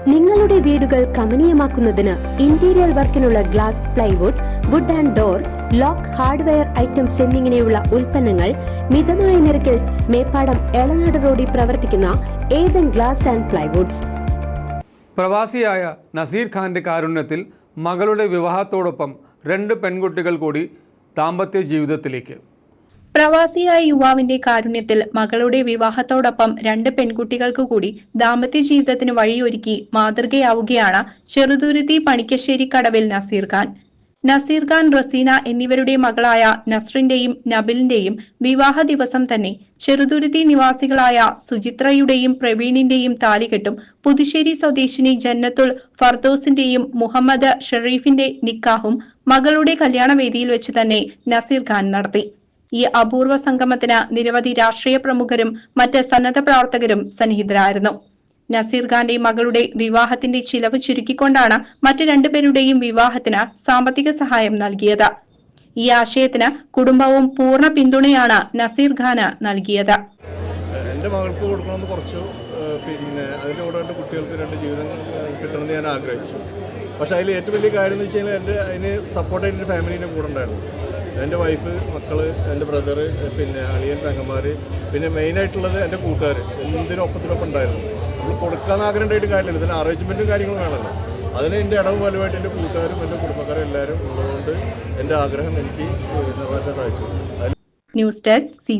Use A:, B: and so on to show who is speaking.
A: നിങ്ങളുടെ വീടുകൾ കമനീയമാക്കുന്നതിന് interior വർക്കിനുള്ള glass plywood wood and door lock hardware items എന്നിങ്ങനെയുള്ള ഉൽപ്പന്നങ്ങൾ മിതമായ നിരക്കിൽ മേപ്പാടം എളനാട് റോഡിൽ പ്രവർത്തിക്കുന്ന ഏതൻ ഗ്ലാസ് ആൻഡ് പ്ലൈവുഡ്സ്.
B: പ്രവാസിയായ നസീർ ഖാന്റെ കാരുണ്യത്തിൽ മകളുടെ വിവാഹത്തോടൊപ്പം രണ്ട് പെൺകുട്ടികൾ കൂടി ദാമ്പത്യ ജീവിതത്തിലേക്ക്.
C: പ്രവാസിയായ യുവാവിന്റെ കാരുണ്യത്തിൽ മകളുടെ വിവാഹത്തോടൊപ്പം രണ്ട് പെൺകുട്ടികൾക്കു കൂടി ദാമ്പത്യ ജീവിതത്തിന് വഴിയൊരുക്കി മാതൃകയാവുകയാണ് ചെറുതുരുത്തി പണിക്കശ്ശേരി കടവിൽ നസീർ ഖാൻ. നസീർ ഖാൻ റസീന എന്നിവരുടെ മകളായ നസ്രിന്റെയും നബിലിന്റെയും വിവാഹ ദിവസം തന്നെ ചെറുതുരുത്തി നിവാസികളായ സുചിത്രയുടെയും പ്രവീണിന്റെയും താലികെട്ടും പുതുശ്ശേരി സ്വദേശിനി ജന്നത്തുൽ ഫർദോസിന്റെയും മുഹമ്മദ് ഷെറീഫിന്റെ നിക്കാഹും മകളുടെ കല്യാണവേദിയിൽ വെച്ച് തന്നെ നസീർ ഖാൻ നടത്തി. ഈ അപൂർവ സംഗമത്തിന് നിരവധി രാഷ്ട്രീയ പ്രമുഖരും മറ്റ് സന്നദ്ധ പ്രവർത്തകരും സന്നിഹിതരായിരുന്നു. നസീർ ഖാന്റെ മകളുടെ വിവാഹത്തിന്റെ ചിലവ് ചുരുക്കിക്കൊണ്ടാണ് മറ്റു രണ്ടുപേരുടെയും വിവാഹത്തിന് സാമ്പത്തിക സഹായം നൽകിയത്. ഈ ആശയത്തിന് കുടുംബവും പൂർണ പിന്തുണയാണ് നസീർ ഖാന് നൽകിയത്.
D: എന്റെ മകൾക്ക് കൊടുക്കണമെന്ന് കുറച്ചു പിന്നെ അതിന്റെ കൂടെ രണ്ട് കുട്ടികൾക്ക് രണ്ട് ജീവിതം കിട്ടണമെന്ന് ഞാൻ ആഗ്രഹിച്ചു. പക്ഷേ അതിൽ ഏറ്റവും വലിയ കാര്യം എന്ന് വെച്ച് കഴിഞ്ഞാൽ എന്റെ അതിന് സപ്പോർട്ടായിട്ട് ഫാമിലീന്റെ കൂടെ ഉണ്ടായിരുന്നു. എന്റെ വൈഫ് മക്കൾ എന്റെ ബ്രദർ പിന്നെ അളിയൻ തങ്ങന്മാർ പിന്നെ മെയിനായിട്ടുള്ളത് എന്റെ കൂട്ടുകാർ എന്തിനും ഒപ്പത്തിനൊപ്പം ഉണ്ടായിരുന്നു. നമ്മൾ കൊടുക്കാൻ ആഗ്രഹം ഉണ്ടായിട്ട് കാര്യമില്ല. ഇതിന് അറേഞ്ച്മെന്റും കാര്യങ്ങളും വേണമല്ലോ. അതിന് എന്റെ ഇടവ് ഫലമായിട്ട് എന്റെ കൂട്ടുകാരും എന്റെ കുടുംബക്കാരും എല്ലാവരും ഉള്ളതുകൊണ്ട് എന്റെ ആഗ്രഹം എനിക്ക് നിറവേറ്റാൻ സാധിച്ചു.
C: News desk C